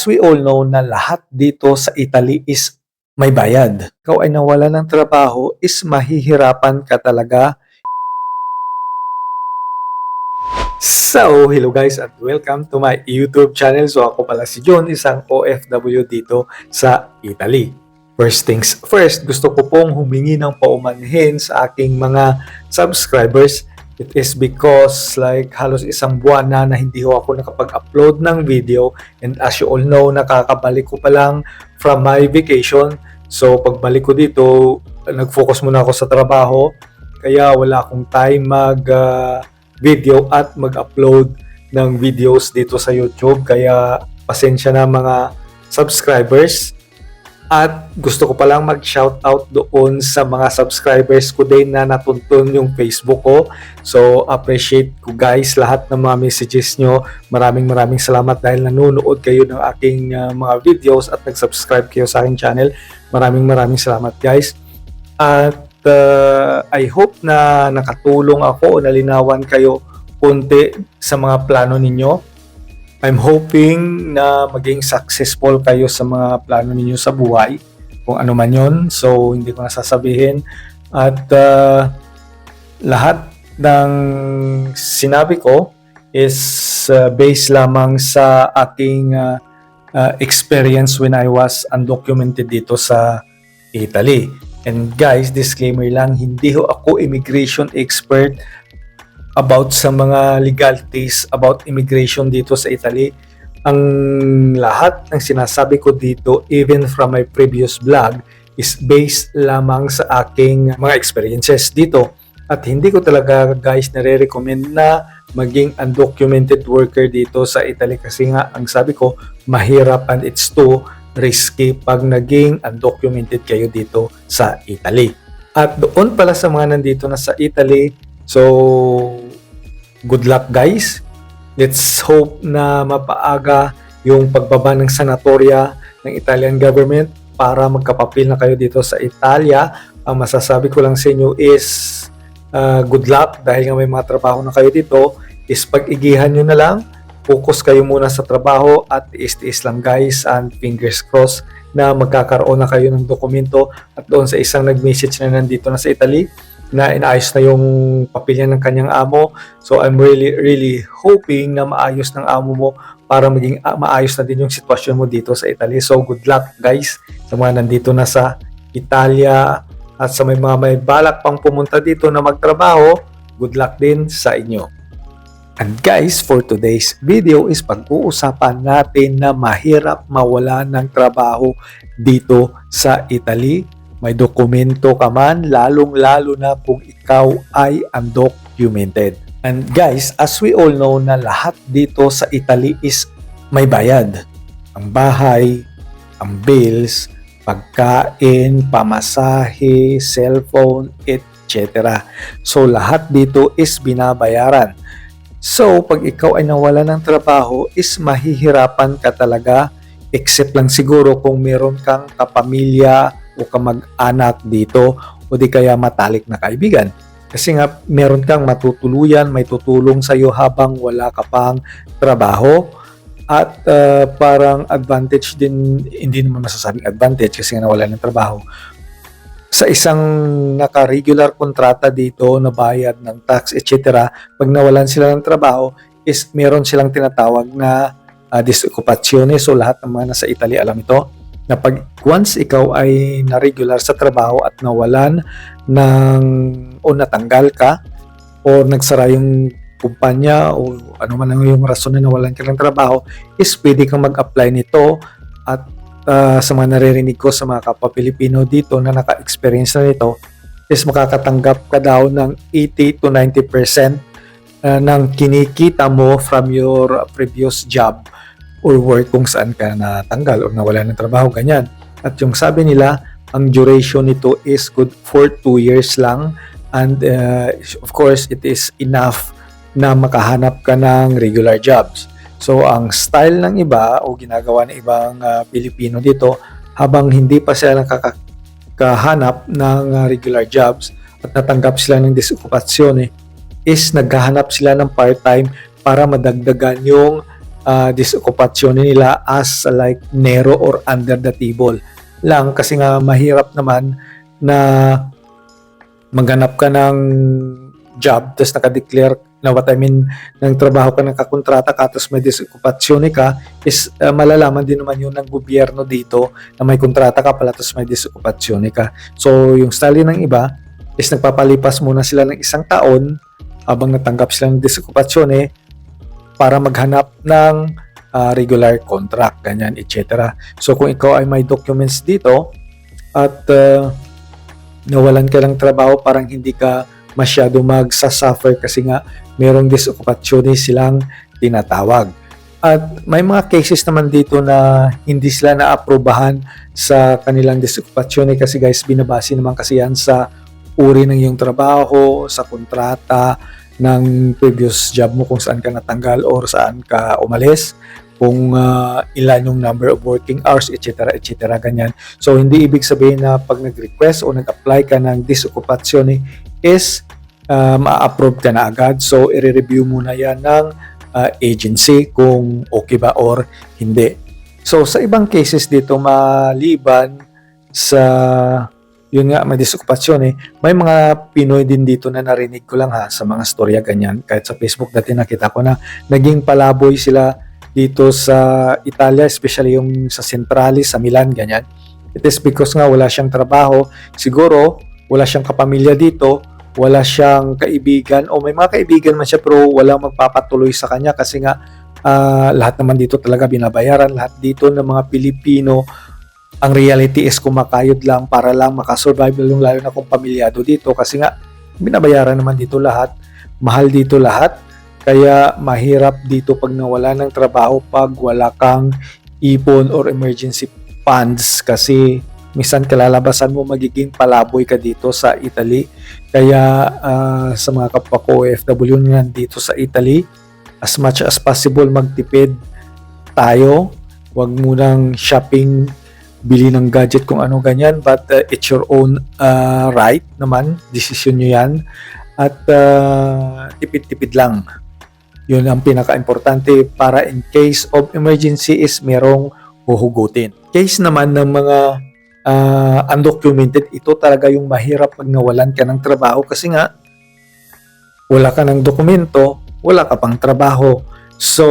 as we all know na lahat dito sa Italy is may bayad. Ikaw ay nawala ng trabaho is mahihirapan ka talaga. So, hello guys at welcome to my YouTube channel. So, ako pala si John, isang OFW dito sa Italy. First things first, gusto ko pong humingi ng paumanhin sa aking mga subscribers. It is because like halos isang buwan na na hindi ho ako nakapag-upload ng video. And as you all know, nakakabalik ko pa lang from my vacation. So pagbalik ko dito, nag-focus muna ako sa trabaho. Kaya wala akong time mag ah, video at mag-upload ng videos dito sa YouTube. Kaya pasensya na mga subscribers at gusto ko palang mag-shoutout doon sa mga subscribers ko din na natuntun yung Facebook ko. So, appreciate ko guys lahat ng mga messages nyo. Maraming maraming salamat dahil nanonood kayo ng aking uh, mga videos at nag-subscribe kayo sa aking channel. Maraming maraming salamat guys. At uh, I hope na nakatulong ako o nalinawan kayo konti sa mga plano ninyo. I'm hoping na maging successful kayo sa mga plano ninyo sa buhay, kung ano man yon. So, hindi ko nasasabihin. At uh, lahat ng sinabi ko is uh, based lamang sa aking uh, uh, experience when I was undocumented dito sa Italy. And guys, disclaimer lang, hindi ho ako immigration expert about sa mga legalities about immigration dito sa Italy. Ang lahat ng sinasabi ko dito, even from my previous vlog, is based lamang sa aking mga experiences dito. At hindi ko talaga guys nare-recommend na maging undocumented worker dito sa Italy kasi nga ang sabi ko mahirap and it's too risky pag naging undocumented kayo dito sa Italy. At doon pala sa mga nandito na sa Italy, So, good luck guys. Let's hope na mapaaga yung pagbaba ng sanatorya ng Italian government para magkapapil na kayo dito sa Italia. Ang masasabi ko lang sa inyo is uh, good luck dahil nga may mga trabaho na kayo dito is pag-igihan nyo na lang focus kayo muna sa trabaho at tiis-tiis lang guys and fingers crossed na magkakaroon na kayo ng dokumento at doon sa isang nag-message na nandito na sa Italy na inaayos na yung papilya ng kanyang amo. So I'm really really hoping na maayos ng amo mo para maging ah, maayos na din yung sitwasyon mo dito sa Italy. So good luck guys sa mga nandito na sa Italia at sa may mga may balak pang pumunta dito na magtrabaho. Good luck din sa inyo. And guys, for today's video is pag-uusapan natin na mahirap mawala ng trabaho dito sa Italy may dokumento ka man, lalong-lalo na kung ikaw ay undocumented. And guys, as we all know na lahat dito sa Italy is may bayad. Ang bahay, ang bills, pagkain, pamasahe, cellphone, etc. So lahat dito is binabayaran. So pag ikaw ay nawala ng trabaho is mahihirapan ka talaga except lang siguro kung meron kang kapamilya o kamag-anak dito o di kaya matalik na kaibigan. Kasi nga meron kang matutuluyan, may tutulong sa iyo habang wala ka pang trabaho at uh, parang advantage din, hindi naman masasabing advantage kasi nga nawala ng trabaho. Sa isang naka-regular kontrata dito na bayad ng tax, etc., pag nawalan sila ng trabaho, is meron silang tinatawag na uh, disoccupatione. So lahat ng mga nasa Italy alam ito na pag once ikaw ay na-regular sa trabaho at nawalan ng o natanggal ka o nagsara yung kumpanya o ano man ang yung rason na nawalan ka ng trabaho is pwede kang mag-apply nito at uh, sa mga naririnig ko sa mga kapwa Pilipino dito na naka-experience na nito is makakatanggap ka daw ng 80 to 90% uh, ng kinikita mo from your previous job or work kung saan ka natanggal or nawala ng trabaho, ganyan. At yung sabi nila, ang duration nito is good for 2 years lang and uh, of course it is enough na makahanap ka ng regular jobs. So ang style ng iba o ginagawa ng ibang uh, Pilipino dito habang hindi pa sila nakakahanap ng uh, regular jobs at natanggap sila ng disoccupation eh, is naghahanap sila ng part-time para madagdagan yung uh, disoccupation nila as like nero or under the table. Lang kasi nga mahirap naman na maghanap ka ng job tapos nakadeclare na what I mean ng trabaho ka ng kakontrata ka tapos may disoccupation ka is uh, malalaman din naman yun ng gobyerno dito na may kontrata ka pala tapos may disoccupation ka. So yung style ng iba is nagpapalipas muna sila ng isang taon habang natanggap sila ng disoccupation para maghanap ng uh, regular contract, ganyan, etc. So kung ikaw ay may documents dito at uh, nawalan ka ng trabaho, parang hindi ka masyado magsasuffer kasi nga merong disoccupation silang tinatawag. At may mga cases naman dito na hindi sila naaprubahan sa kanilang disoccupation kasi guys, binabase naman kasi yan sa uri ng iyong trabaho, sa kontrata, ng previous job mo kung saan ka natanggal or saan ka umalis kung uh, ilan yung number of working hours, etc., etc., ganyan. So, hindi ibig sabihin na pag nag-request o nag-apply ka ng disoccupation is uh, ma-approve ka na agad. So, i-review muna yan ng uh, agency kung okay ba or hindi. So, sa ibang cases dito, maliban sa yun nga, may disoccupation eh. May mga Pinoy din dito na narinig ko lang ha sa mga storya ganyan. Kahit sa Facebook dati nakita ko na naging palaboy sila dito sa Italia, especially yung sa Centralis, sa Milan, ganyan. It is because nga wala siyang trabaho. Siguro, wala siyang kapamilya dito, wala siyang kaibigan, o may mga kaibigan man siya pero walang magpapatuloy sa kanya kasi nga uh, lahat naman dito talaga binabayaran. Lahat dito ng mga Pilipino ang reality is kumakayod lang para lang makasurvive yung lalo na kung pamilyado dito. Kasi nga binabayaran naman dito lahat. Mahal dito lahat. Kaya mahirap dito pag nawala ng trabaho pag wala kang ipon or emergency funds. Kasi minsan kalalabasan mo magiging palaboy ka dito sa Italy. Kaya uh, sa mga kapwa ko OFW nga dito sa Italy as much as possible magtipid tayo. Wag munang shopping bili ng gadget kung ano ganyan but uh, it's your own uh, right naman. Decision nyo yan. At uh, tipid-tipid lang. Yun ang pinaka-importante para in case of emergency is merong huhugutin. Case naman ng mga uh, undocumented ito talaga yung mahirap pag nawalan ka ng trabaho kasi nga wala ka ng dokumento wala ka pang trabaho. So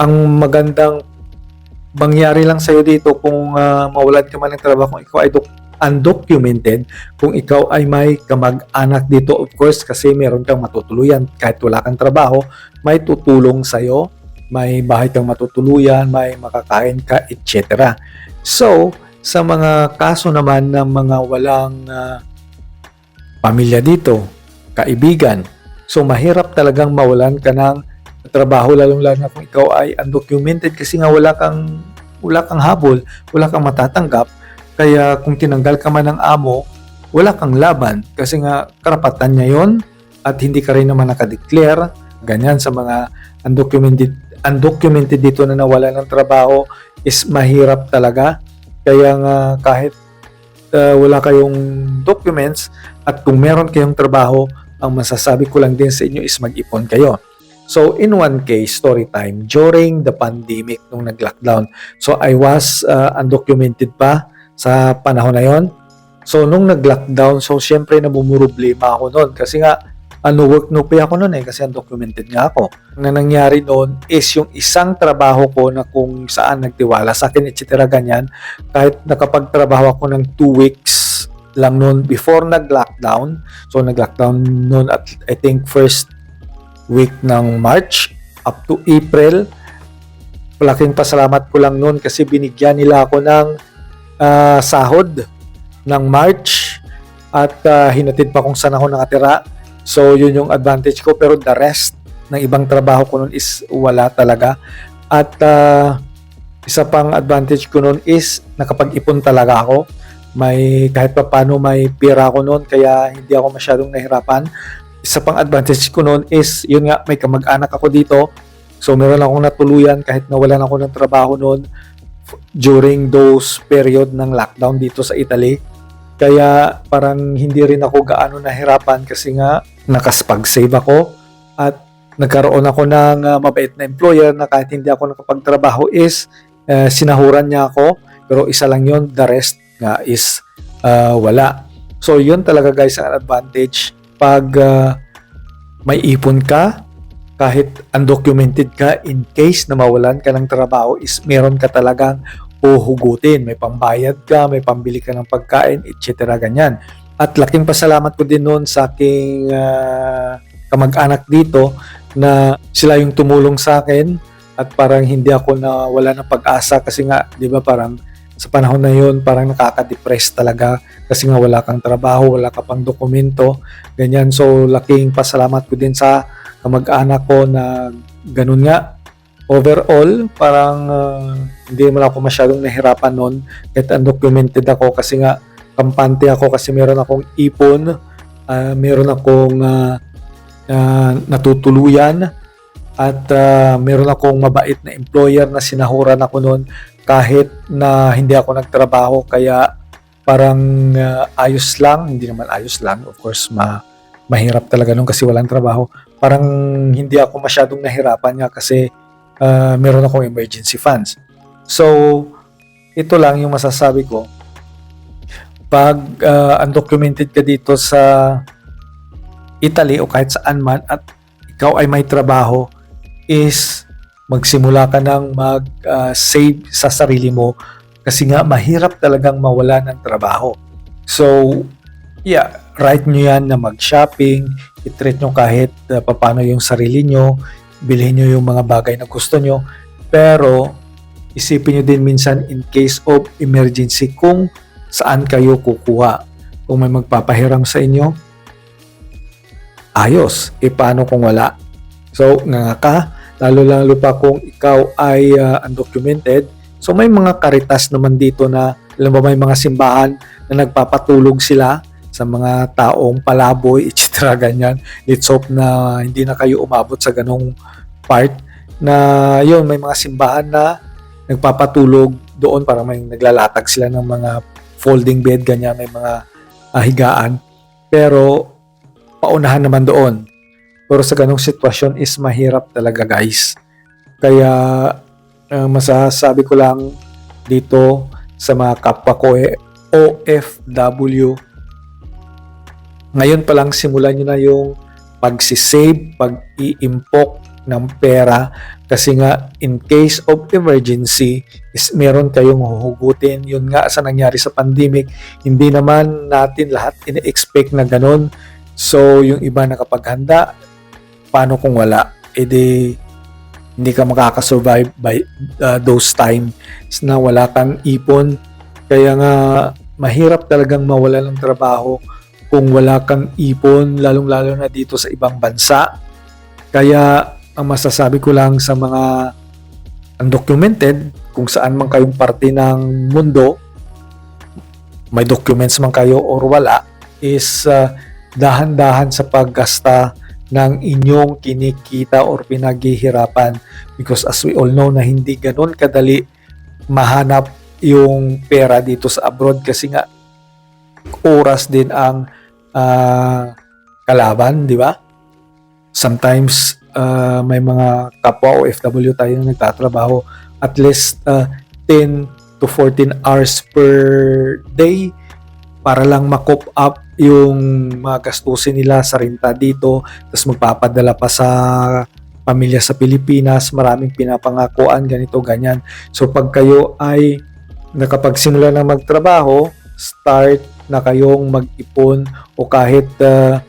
ang magandang mangyari lang sa'yo dito kung uh, mawalan ka man ng trabaho, kung ikaw ay doc- undocumented, kung ikaw ay may kamag-anak dito, of course, kasi meron kang matutuluyan. Kahit wala kang trabaho, may tutulong sa'yo, may bahay kang matutuluyan, may makakain ka, etc. So, sa mga kaso naman ng mga walang uh, pamilya dito, kaibigan, so mahirap talagang mawalan ka ng trabaho lalong-lalo na kung ikaw ay undocumented kasi nga wala kang wala kang habol, wala kang matatanggap. Kaya kung tinanggal ka man ng amo, wala kang laban kasi nga karapatan niya yon at hindi ka rin naman nakadeclare. Ganyan sa mga undocumented, undocumented dito na nawala ng trabaho is mahirap talaga. Kaya nga kahit uh, wala kayong documents at kung meron kayong trabaho, ang masasabi ko lang din sa inyo is mag-ipon kayo. So in one case, story time, during the pandemic nung nag-lockdown. So I was uh, undocumented pa sa panahon na yon. So nung nag-lockdown, so syempre namumroblema ako noon kasi nga ano work no pay ako noon eh kasi undocumented nga ako. Ang nangyari noon is yung isang trabaho ko na kung saan nagtiwala sa akin etc. ganyan kahit nakapagtrabaho ako ng 2 weeks lang noon before nag-lockdown. So nag-lockdown noon at I think first week ng March up to April. Malaking pasalamat ko lang noon kasi binigyan nila ako ng uh, sahod ng March at uh, hinatid pa kung saan ako nakatira. So yun yung advantage ko pero the rest ng ibang trabaho ko noon is wala talaga. At uh, isa pang advantage ko noon is nakapag-ipon talaga ako. May kahit pa paano may pera ako noon kaya hindi ako masyadong nahirapan isa pang advantage ko noon is, yun nga, may kamag-anak ako dito. So, meron akong natuluyan kahit nawalan ako ng trabaho noon during those period ng lockdown dito sa Italy. Kaya parang hindi rin ako gaano nahirapan kasi nga nakaspag-save ako at nagkaroon ako ng ah, mabait na employer na kahit hindi ako nakapagtrabaho is ah, sinahuran niya ako pero isa lang yon the rest nga is ah, wala. So yun talaga guys ang advantage pag ah, may ipon ka kahit undocumented ka in case na mawalan ka ng trabaho is meron ka talagang uhugutin. May pambayad ka, may pambili ka ng pagkain, etc. ganyan. At laking pasalamat ko din noon sa aking ah, kamag-anak dito na sila yung tumulong sa akin at parang hindi ako na wala ng pag-asa kasi nga 'di ba parang sa panahon na yun parang nakaka-depress talaga kasi nga wala kang trabaho, wala ka pang dokumento, ganyan. So laking pasalamat ko din sa kamag-anak ko na ganun nga. Overall, parang ah, hindi naman ako masyadong nahirapan noon kahit undocumented ako kasi nga kampante ako kasi meron akong ipon, ah, meron akong ah, ah, natutuluyan at ah, meron akong mabait na employer na sinahuran ako noon kahit na hindi ako nagtrabaho kaya parang ah, ayos lang, hindi naman ayos lang, of course ma mahirap talaga noon kasi walang trabaho. Parang hindi ako masyadong nahirapan nga kasi ah, meron akong emergency funds. So, ito lang yung masasabi ko. Pag ah, undocumented ka dito sa Italy o kahit saan man at ikaw ay may trabaho is magsimula ka ng mag-save sa sarili mo kasi nga mahirap talagang mawala ng trabaho. So, yeah, right nyo yan na mag-shopping, itreat nyo kahit uh, papano yung sarili nyo, bilhin nyo yung mga bagay na gusto nyo, pero isipin nyo din minsan in case of emergency kung saan kayo kukuha. Kung may magpapahiram sa inyo, ayos. E paano kung wala? So, nga ka, lalo-lalo pa kung ikaw ay uh, undocumented. So, may mga karitas naman dito na, alam mo, may mga simbahan na nagpapatulog sila sa mga taong palaboy, etc. ganyan. Let's hope na hindi na kayo umabot sa ganong part na yun, may mga simbahan na nagpapatulog doon para may naglalatag sila ng mga folding bed, ganyan, may mga ah, higaan. Pero paunahan naman doon. Pero sa ganong sitwasyon is mahirap talaga guys. Kaya uh, masasabi ko lang dito sa mga kapwa ko eh, OFW ngayon pa lang simulan nyo na yung pagsisave, pag-iimpok ng pera. Kasi nga in case of emergency is meron kayong huhugutin. Yun nga sa nangyari sa pandemic hindi naman natin lahat ina-expect na ganun. So yung iba nakapaghanda paano kung wala? Edi hindi ka makakasurvive by uh, those times na wala kang ipon. Kaya nga mahirap talagang mawala ng trabaho kung wala kang ipon lalong-lalo na dito sa ibang bansa. Kaya ang masasabi ko lang sa mga undocumented, kung saan man kayong parte ng mundo, may documents man kayo or wala, is uh, dahan-dahan sa paggasta ng inyong kinikita or pinaghihirapan because as we all know na hindi ganun kadali mahanap yung pera dito sa abroad kasi nga oras din ang uh, kalaban, di ba? Sometimes uh, may mga kapwa OFW tayo na nagtatrabaho at least uh, 10 to 14 hours per day para lang makop up yung mga gastusin nila sa renta dito. Tapos magpapadala pa sa pamilya sa Pilipinas maraming pinapangakuan ganito ganyan. So pag kayo ay nakapagsimula na magtrabaho start na kayong mag-ipon o kahit uh,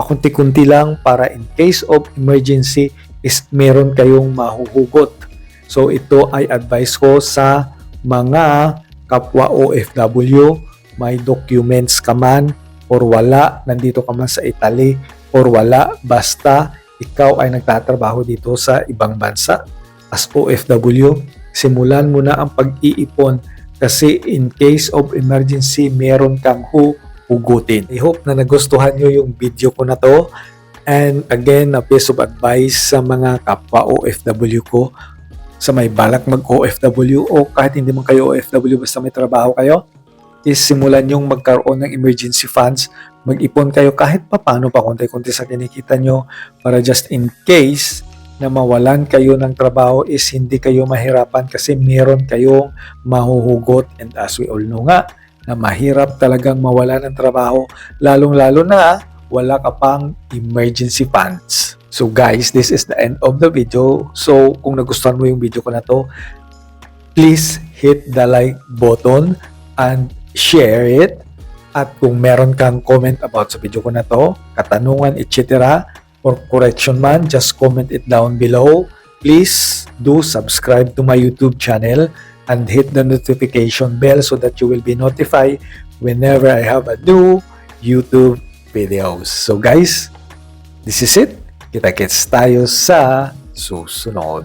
pakunti-kunti lang para in case of emergency is meron kayong mahuhugot. So ito ay advice ko sa mga kapwa OFW, may documents ka man or wala, nandito ka man sa Italy or wala, basta ikaw ay nagtatrabaho dito sa ibang bansa as OFW, simulan mo na ang pag-iipon kasi in case of emergency, meron kang hu hugutin. I hope na nagustuhan nyo yung video ko na to. And again, a piece of advice sa mga kapwa OFW ko sa may balak mag-OFW o kahit hindi man kayo OFW basta may trabaho kayo, is simulan yung magkaroon ng emergency funds. Mag-ipon kayo kahit pa paano pa konti-konti sa kinikita nyo para just in case na mawalan kayo ng trabaho is hindi kayo mahirapan kasi meron kayong mahuhugot and as we all know nga na mahirap talagang mawala ng trabaho lalong-lalo na wala ka pang emergency funds. So guys, this is the end of the video. So kung nagustuhan mo yung video ko na to, please hit the like button and share it. At kung meron kang comment about sa video ko na to, katanungan, etc. or correction man, just comment it down below. Please do subscribe to my YouTube channel and hit the notification bell so that you will be notified whenever I have a new YouTube videos. So guys, this is it. Kita-kits tayo sa susunod.